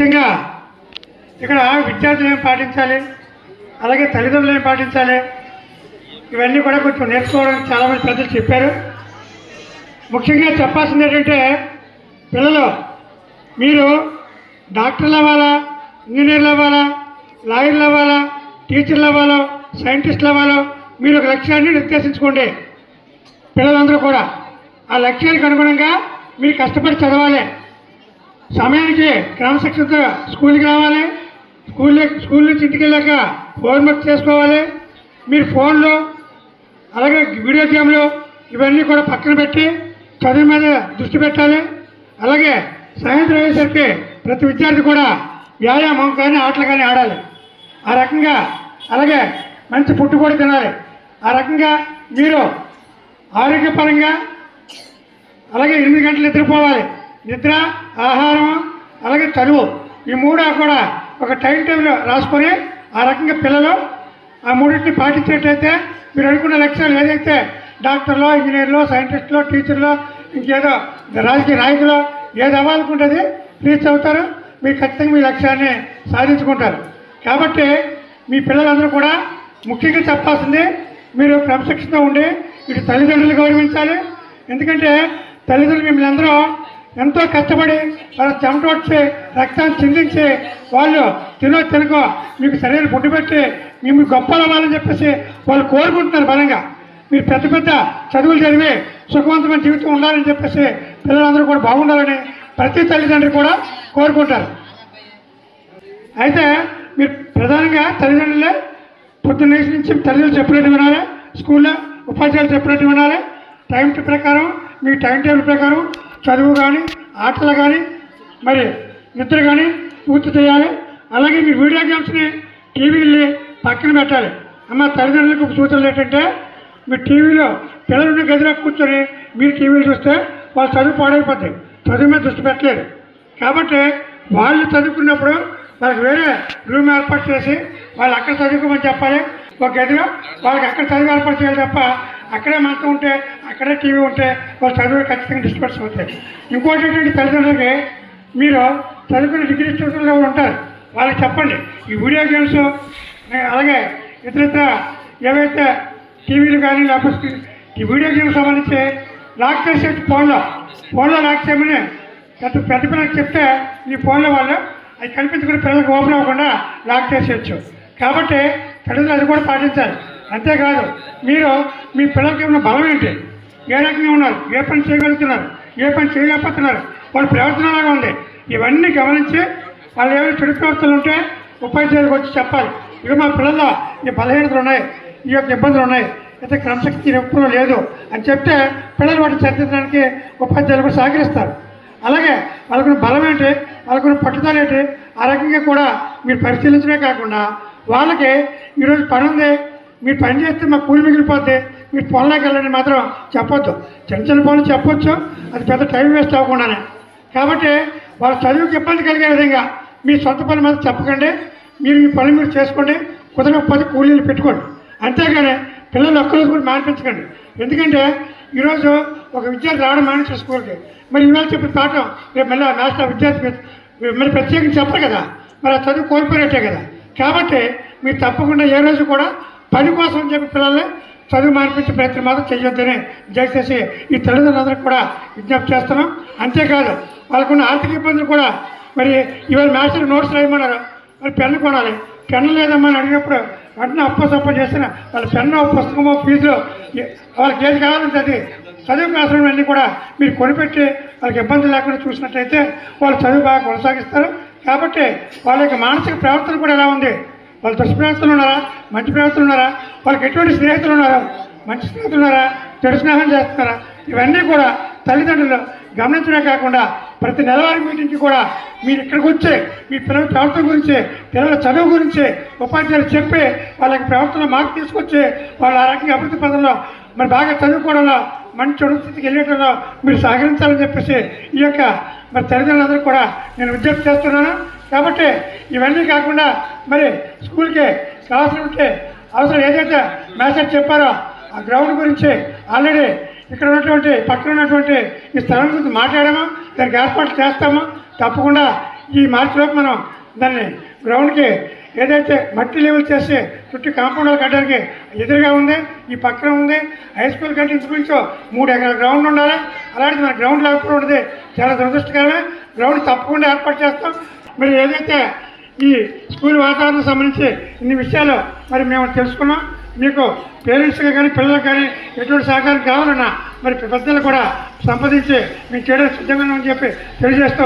ముఖ్యంగా ఇక్కడ విద్యార్థులు ఏం పాటించాలి? అలాగే తల్లిదండ్రులు ఏం పాటించాలి? ఇవన్నీ కూడా కొంచెం నేర్చుకోవడానికి చాలామంది పెద్దలు చెప్పారు. ముఖ్యంగా చెప్పాల్సింది ఏంటంటే పిల్లలు మీరు డాక్టర్లు అవ్వాలా ఇంజనీర్లు అవ్వాలా లాయర్లు అవ్వాలా టీచర్లు అవ్వాలో సైంటిస్టులు అవ్వాలో మీరు ఒక లక్ష్యాన్ని నిర్దేశించుకోండి. పిల్లలందరూ కూడా. ఆ లక్ష్యానికి అనుగుణంగా మీరు కష్టపడి చదవాలి. సమయానికి క్రమశిక్షణతో స్కూల్కి రావాలి. స్కూల్ స్కూల్ నుంచి ఇంటికి వెళ్ళాక హోంవర్క్ చేసుకోవాలి. మీరు ఫోన్లో అలాగే వీడియో గేమ్లు ఇవన్నీ కూడా పక్కన పెట్టి చదువు మీద దృష్టి పెట్టాలి. అలాగే సాయంత్రం అయ్యేసరికి ప్రతి విద్యార్థి కూడా వ్యాయామం కానీ ఆటలు కానీ ఆడాలి. ఆ రకంగా అలాగే మంచి ఫుడ్ కూడా తినాలి. ఆ రకంగా మీరు ఆరోగ్యపరంగా అలాగే ఎనిమిది గంటలు నిద్రపోవాలి. నిద్ర ఆహారం అలాగే చదువు. ఈ మూడు కూడా ఒక టైం టేబుల్ రాసుకొని ఆ రకంగా పిల్లలు ఆ మూడింటిని పాటించేటైతే మీరు అనుకున్న లక్ష్యాలు ఏదైతే డాక్టర్లో ఇంజనీర్లో సైంటిస్టులో టీచర్లో ఇంకేదో రాజకీయ నాయకులు ఏది అవ్వాలనుకుంటుంది రీచ్ అవుతారు మీరు ఖచ్చితంగా మీ లక్ష్యాన్ని సాధించుకుంటారు. కాబట్టి మీ పిల్లలందరూ కూడా ముఖ్యంగా చెప్పాల్సింది మీరు క్రమశిక్షణతో ఉండి ఇటు తల్లిదండ్రులు గౌరవించాలి. ఎందుకంటే తల్లిదండ్రులు మిమ్మల్ని అందరూ ఎంతో కష్టపడి వాళ్ళ చెమట వచ్చి రక్తాన్ని చిందించి వాళ్ళు తినో తినకో మీకు సరైన ఫుడ్ పెట్టి మేము గొప్పలు అవ్వాలని చెప్పేసి వాళ్ళు కోరుకుంటున్నారు బలంగా. మీరు పెద్ద పెద్ద చదువులు చదివి సుఖవంతమైన జీవితం ఉండాలని చెప్పేసి పిల్లలందరూ కూడా బాగుండాలని ప్రతి తల్లిదండ్రులు కూడా కోరుకుంటారు. అయితే మీరు ప్రధానంగా తల్లిదండ్రులే పొద్దున్న నుంచి తల్లిదండ్రులు చెప్పినట్టు వినాలి స్కూల్లో ఉపాధ్యాయులు చెప్పినట్టు వినాలి. టైం ప్రకారం మీ టైం టేబుల్ ప్రకారం చదువు కానీ ఆటలు కానీ మరి నిద్ర కానీ పూర్తి చేయాలి. అలాగే మీ వీడియో గేమ్స్ని టీవీని పక్కన పెట్టాలి. అమ్మ తల్లిదండ్రులకు సూచనలు ఏంటంటే మీ టీవీలో పిల్లలు గదిలో కూర్చొని మీరు టీవీలు చూస్తే వాళ్ళు చదువు పాడైపోతాయి చదువు మీద దృష్టి పెట్టలేదు. కాబట్టి వాళ్ళు చదువుకున్నప్పుడు వాళ్ళకి వేరే రూమ్ ఏర్పాటు చేసి వాళ్ళు అక్కడ చదువుకోమని చెప్పాలి. ఒక గదిలో వాళ్ళకి అక్కడ చదువు ఏర్పాటు చేయాలి తప్ప అక్కడే మంచం ఉంటే అక్కడే టీవీ ఉంటే వాళ్ళు చదువు ఖచ్చితంగా డిస్టర్బెన్స్ అవుతాయి. ఇంకోటి ఏంటంటే తల్లిదండ్రులకి మీరు చదువుకున్న డిగ్రీ స్టూడెంట్లు ఎవరు ఉంటారు? వాళ్ళకి చెప్పండి. ఈ వీడియో గేమ్స్ అలాగే ఇతరితర ఏవైతే టీవీలు కానీ లేకపోతే ఈ వీడియో గేమ్స్ సంబంధించి లాక్ చేసేది ఫోన్లో ఫోన్లో లాక్ చేయమని పెద్ద పెద్ద పిల్లలకు చెప్తే ఈ ఫోన్లో వాళ్ళు అవి కనిపించకుండా పిల్లలకు ఓపెన్ అవ్వకుండా లాక్ చేసేయచ్చు. కాబట్టి తల్లిదండ్రులు అది కూడా పాటించాలి. అంతేకాదు మీరు మీ పిల్లలకి ఉన్న బలం ఏంటి? ఏ రకంగా ఉన్నారు? ఏ పని చేయగలుగుతున్నారు? ఏ పని చేయలేకపోతున్నారు? వాళ్ళ ప్రవర్తనలాగా ఉంది? ఇవన్నీ గమనించి వాళ్ళు ఏమైనా చెడు ప్రవర్తనలు ఉంటే ఉపాధ్యాయులకు వచ్చి చెప్పాలి. ఇక మా పిల్లల్లో ఈ బలహీనతలు ఉన్నాయి ఈ యొక్క ఇబ్బందులు ఉన్నాయి అయితే క్రమశక్తి ఎప్పుడు లేదు అని చెప్తే పిల్లలు వాటిని చర్చించడానికి ఉపాధ్యాయులు కూడా సహకరిస్తారు. అలాగే వాళ్ళకున్న బలం ఏంటి? వాళ్ళకున్న పట్టుదల ఏంటి? ఆ రకంగా కూడా మీరు పరిశీలించడమే కాకుండా వాళ్ళకి ఈరోజు పని ఉంది మీరు పని చేస్తే మా కూలి మిగిలిపోతే మీరు పొలంలోకి వెళ్ళండి మాత్రం చెప్పొద్దు. చిన్న చిన్న పనులు చెప్పొచ్చు. అది పెద్ద టైం వేస్ట్ అవ్వకుండానే. కాబట్టి వాళ్ళ చదువుకి ఇబ్బంది కలిగే విధంగా మీ సొంత పని మీద చెప్పకండి. మీరు మీ పని మీరు చేసుకోండి. కుదరకపోతే కూలీలు పెట్టుకోండి. అంతేగాని పిల్లలు ఒక్కరోజు కూడా మానిపించకండి. ఎందుకంటే ఈరోజు ఒక విద్యార్థి రావడం మానేసి స్కూల్కి. మరి ఈవేళ చెప్పిన పాఠం రేపు మళ్ళీ మాస్టర్ విద్యార్థి మీద- మరి ప్రత్యేకించి చెప్పరు కదా. మరి ఆ చదువు కోల్పోయినట్టే కదా. కాబట్టి మీరు తప్పకుండా ఏ రోజు కూడా పని కోసం చెప్పి పిల్లల్ని చదువు మార్పించే ప్రయత్నం మాత్రం చేయొద్దని. దయచేసి ఈ తల్లిదండ్రులందరికీ కూడా విజ్ఞప్తి చేస్తున్నాం. అంతేకాదు వాళ్ళకున్న ఆర్థిక ఇబ్బందులు కూడా మరి ఇవాళ మాస్టర్ నోట్స్ రాయమన్నారు. మరి పెన్ను కొనాలి. పెన్ను లేదమ్మా అని అడిగినప్పుడు వెంటనే అప్పసప్ప చేసిన వాళ్ళ పెన్ను పుస్తకమో ఫీజు వాళ్ళకి ఏది కావాలంటే అది చదువు అవసరం అన్నీ కూడా మీరు కొనిపెట్టి వాళ్ళకి ఇబ్బంది లేకుండా చూసినట్టయితే వాళ్ళు చదువు బాగా కొనసాగిస్తారు. కాబట్టి వాళ్ళ యొక్క మానసిక ప్రవర్తన కూడా ఎలా ఉంది? వాళ్ళు దుష్ప్రవర్తనలు ఉన్నారా? మంచి ప్రవర్తలు ఉన్నారా? వాళ్ళకి ఎటువంటి స్నేహితులు ఉన్నారా? మంచి స్నేహితులు ఉన్నారా? చెడు స్నేహం చేస్తున్నారా? ఇవన్నీ కూడా తల్లిదండ్రులు గమనించడమే కాకుండా ప్రతి నెలవారి మీటింగ్కి కూడా మీరు ఇక్కడికి వచ్చే మీ పిల్లల ప్రవర్తన గురించి పిల్లల చదువు గురించి ఉపాధ్యాయులు చెప్పి వాళ్ళకి ప్రవర్తన మార్పు తీసుకొచ్చి వాళ్ళ ఆ రకంగా అభివృద్ధి పదంలో మరి బాగా చదువుకోవడంలో మంచి ఉన్నతికి వెళ్ళేటంలో మీరు సహకరించాలని చెప్పేసి ఈ యొక్క మరి తల్లిదండ్రులందరూ కూడా నేను విజ్ఞప్తి చేస్తున్నాను. కాబట్టి ఇవన్నీ కాకుండా మరి స్కూల్కి కావాల్సిన ఉంటే అవసరం ఏదైతే మేసేజ్ చెప్పారో ఆ గ్రౌండ్ గురించి ఆల్రెడీ ఇక్కడ ఉన్నటువంటి పక్కన ఉన్నటువంటి ఈ స్థలం గురించి మాట్లాడము దానికి ఏర్పాటు చేస్తాము. తప్పకుండా ఈ మార్చిలోపు మనం దాన్ని గ్రౌండ్కి ఏదైతే మట్టి లెవెల్ చేసి చుట్టూ కాంపౌండ్ కట్టడానికి ఎదురుగా ఉంది ఈ పక్కన ఉంది హై స్కూల్ కంటే ఇంచుమించు మూడు ఎకరాల గ్రౌండ్ ఉండాలి. అలాంటిది మన గ్రౌండ్ లేకపోవడం ఉన్నది చాలా దురదృష్టకరమే. గ్రౌండ్ తప్పకుండా ఏర్పాటు చేస్తాం. మరి ఏదైతే ఈ స్కూల్ వాతావరణం సంబంధించి ఇన్ని విషయాలు మరి మేము తెలుసుకున్నాం మీకు పేరెంట్స్గా కానీ పిల్లలకు కానీ ఎటువంటి సహకారం కావాలన్నా మరి పెద్దలు కూడా సంప్రదించి మేము చేయడానికి సిద్ధంగా అని చెప్పి తెలియజేస్తూ